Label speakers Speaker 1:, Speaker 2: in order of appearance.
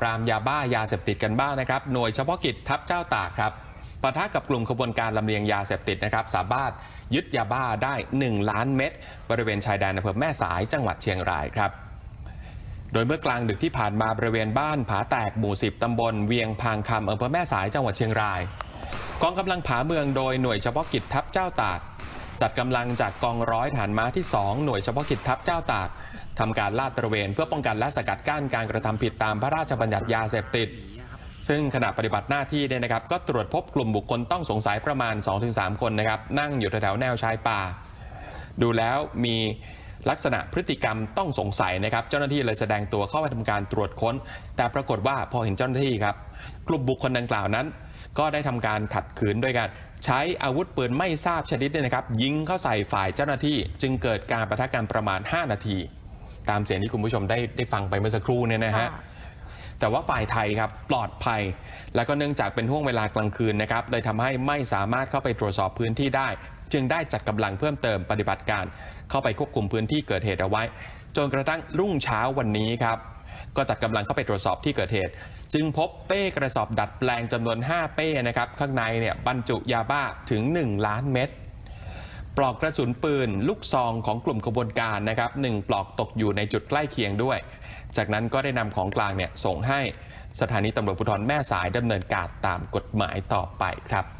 Speaker 1: ปรามยาบ้ายาเสพติดกันบ้างนะครับ หน่วยเฉพาะกิจทัพเจ้าตากครับปะทะกับกลุ่มขบวนการลำเลียงยาเสพติดนะครับ สามารถยึดยาบ้าได้ 1 ล้านเม็ดบริเวณชายแดนอำเภอแม่สายจังหวัดเชียงรายครับ โดยเมื่อกลางดึกที่ผ่านมาบริเวณบ้านผาแตกหมู่10ตำบลเวียงพางคำอำเภอแม่สายจังหวัดเชียงรายกองกำลังผาเมืองโดยหน่วยเฉพาะกิจทัพเจ้าตากจัดกำลังจากกองร้อยฐานม้าที่ 2 หน่วยเฉพาะกิจทัพเจ้าตาก ทำการลาดตระเวนเพื่อป้องกันและสกัดกั้นการกระทำผิดตามพระราชบัญญัติยาเสพติด ซึ่งขณะปฏิบัติหน้าที่เนี่ยนะครับ ก็ตรวจพบกลุ่มบุคคลต้องสงสัยประมาณ 2-3 คนนะครับ นั่งอยู่แถวแนวชายป่า ดูแล้วมีลักษณะพฤติกรรมต้องสงสัยนะครับ เจ้าหน้าที่เลยแสดงตัวเข้าไปทำการตรวจค้น แต่ปรากฏว่าพอเห็นเจ้าหน้าที่ครับ กลุ่มบุคคลดังกล่าวนั้น ก็ได้ทำการขัดขืนด้วยกัน ใช้อาวุธปืนไม่ทราบชนิดเนี่ยนะครับ ยิงเข้าใส่ฝ่ายเจ้าหน้าที่ จึงเกิดการประทะกันประมาณ 5 นาที ตามเสียงที่คุณผู้ชมได้ได้ฟังไปเมื่อสักครู่เนี่ยนะฮะ
Speaker 2: ค่ะ
Speaker 1: แต่ว่าฝ่ายไทยครับปลอดภัย แล้วก็เนื่องจากเป็นห่วงเวลากลางคืนนะครับเลยทำให้ไม่สามารถเข้าไปตรวจสอบพื้นที่ได้ จึงได้จัดกำลังเพิ่มเติมปฏิบัติการ เข้าไปควบคุมพื้นที่เกิดเหตุเอาไว้ จนกระทั่งรุ่งเช้าวันนี้ครับก็จัดกำลังเข้าไปตรวจสอบที่เกิดเหตุ จึงพบเป้กระสอบดัดแปลงจำนวน 5 เป้นะครับข้างในเนี่ยบรรจุยาบ้าถึง 1 ล้านเม็ด ปลอกกระสุนปืน ลูกซองของกลุ่มขบวนการนะครับหนึ่งปลอกตกอยู่ในจุดใกล้เคียงด้วย จากนั้นก็ได้นำของกลางเนี่ยส่งให้สถานีตำรวจภูธรแม่สายดำเนินการตามกฎหมายต่อไปครับ